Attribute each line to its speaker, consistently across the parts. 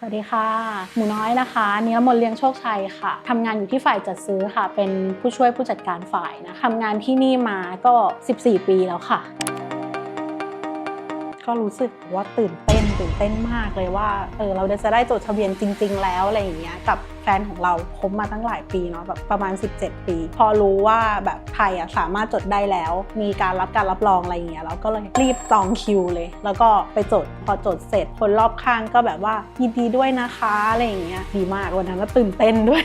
Speaker 1: สวัสดีค่ะ หมูน้อยนะคะนิรมนเลี้ยงโชคชัยค่ะ ทำงานอยู่ที่ฝ่ายจัดซื้อค่ะ เป็นผู้ช่วยผู้จัดการฝ่ายนะทำงานที่นี่มาก็ 14 ปีแล้วค่ะ ก็รู้สึกว่าตื่นเต้นตื่นเต้นมากเลยว่าเออเราจะได้จดทะเบียนจริง ๆ แล้วอะไรอย่างเงี้ยกับแฟนของเราคบมาตั้งหลายปีเนาะแบบประมาณ 17 ปี พอรู้ว่าแบบไทยอะสามารถจดได้แล้ว มีการรับการรับรองอะไรอย่างเงี้ยเราก็เลยรีบจองคิวเลย แล้วก็ไปจดพอจดเสร็จคนรอบข้างก็แบบว่ายินดีด้วยนะคะอะไรอย่างเงี้ยดีมากวันนั้นก็ตื่นเต้นด้วย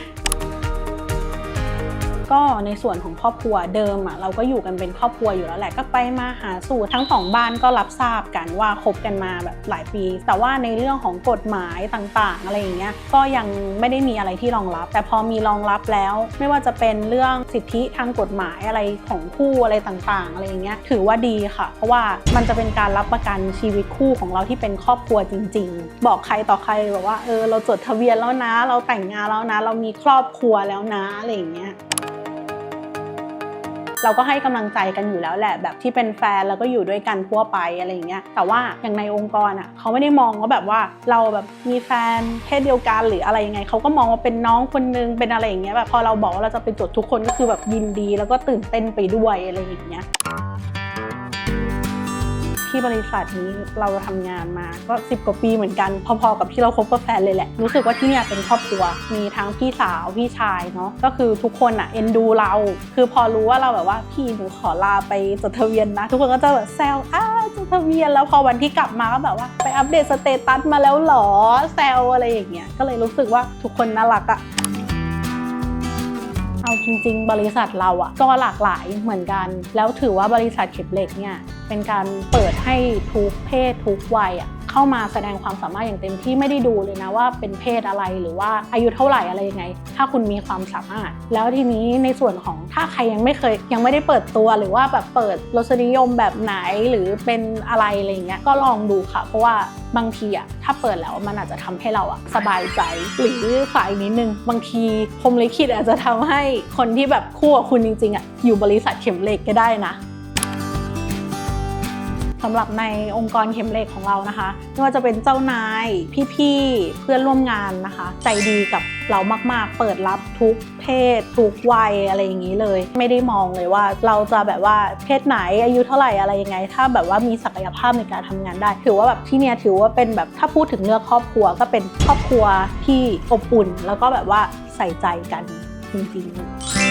Speaker 1: ก็ในส่วนของครอบครัวเดิมอะเราก็อยู่กันเป็นครอบครัวอยู่แล้วแหละก็ไปมาหาสู่ทั้งสองบ้านก็รับทราบกันว่าคบกันมาแบบหลายปี แต่ว่าในเรื่องของกฎหมายต่างๆ อะไรอย่างเงี้ยก็ยังไม่ได้มีอะไรที่รองรับ แต่พอมีรองรับแล้ว ไม่ว่าจะเป็นเรื่องสิทธิทางกฎหมายอะไรของคู่อะไรต่างๆอะไรอย่างเงี้ยถือว่าดีค่ะ เพราะว่ามันจะเป็นการรับประกันชีวิตคู่ของเราที่เป็นครอบครัวจริง ๆ บอกใครต่อใครแบบว่าเออเราจดทะเบียนแล้วนะ เราแต่งงานแล้วนะ เรามีครอบครัวแล้วนะอะไรอย่างเงี้ย เราก็ให้กำลังใจกันอยู่แล้วแหละแบบที่เป็นแฟนแล้วก็อยู่ด้วยกันทั่วไปอะไรอย่างเงี้ยแต่ว่าอย่างในองค์กรอะเขาไม่ได้มองว่าแบบว่าเราแบบมีแฟนเพศเดียวกันหรืออะไรยังไงเขาก็มองว่าเป็นน้องคนนึงเป็นอะไรอย่างเงี้ยแบบพอเราบอกว่าเราจะไปจดทุกคนก็คือแบบยินดี แล้วก็ตื่นเต้นไปด้วยอะไรอย่างเงี้ย ที่บริษัทนี้เราทำงานมาก็ 10 กว่าปีเหมือนกัน พอๆกับที่เราคบกับแฟนเลยแหละ รู้สึกว่าที่เนี่ยเป็นครอบครัว มีทั้งพี่สาว พี่ชายเนาะ ก็คือทุกคนอะเอ็นดูเรา คือพอรู้ว่าเราแบบว่าพี่หนูขอลาไปจดทะเบียนนะ ทุกคนก็จะแบบแซวอ้าจดทะเบียน แล้วพอวันที่กลับมาก็แบบว่าไปอัปเดตสเตตัสมาแล้วหรอ แซวอะไรอย่างเงี้ย ก็เลยรู้สึกว่าทุกคนน่ารักอะ เอาจริง ๆ บริษัทเราอะก็หลากหลายเหมือนกัน แล้วถือว่าบริษัทเข็บเหล็กเนี่ยเป็นการเปิดให้ทุกเพศทุกวัยอะ เข้ามาแสดงความสามารถอย่างเต็มที่ไม่ได้ดูเลยนะว่าเป็นเพศอะไรหรือว่าอายุเท่าไหร่อะไรยังไง ถ้าคุณมีความสามารถ แล้วทีนี้ในส่วนของถ้าใครยังไม่เคยยังไม่ได้เปิดตัวหรือว่าแบบเปิดรสนิยมแบบไหนหรือเป็นอะไรอะไรเงี้ยก็ลองดูค่ะ เพราะว่าบางทีอะถ้าเปิดแล้วมันอาจจะทำให้เราอะสบายใจหรือฝ่ายนิดนึง บางทีพรมลิขิตอาจจะทำให้คนที่แบบคู่กับคุณจริงๆอะอยู่บริษัทเข็มเหล็กก็ได้นะ สำหรับในองค์กรเข็มเหล็กของเรานะคะไม่ว่าจะเป็นเจ้านายพี่ๆเพื่อนร่วมงานนะคะ ใจดีกับเรามากๆ เปิดรับทุกเพศ ทุกวัยอะไรอย่างนี้เลย ไม่ได้มองเลยว่าเราจะแบบว่าเพศไหนอายุเท่าไหร่อะไรยังไง ถ้าแบบว่ามีศักยภาพในการทำงานได้ ถือว่าแบบที่เนี่ยถือว่าเป็นแบบถ้าพูดถึงเรื่องครอบครัวก็เป็นครอบครัวที่อบอุ่น แล้วก็แบบว่าใส่ใจกันจริงๆ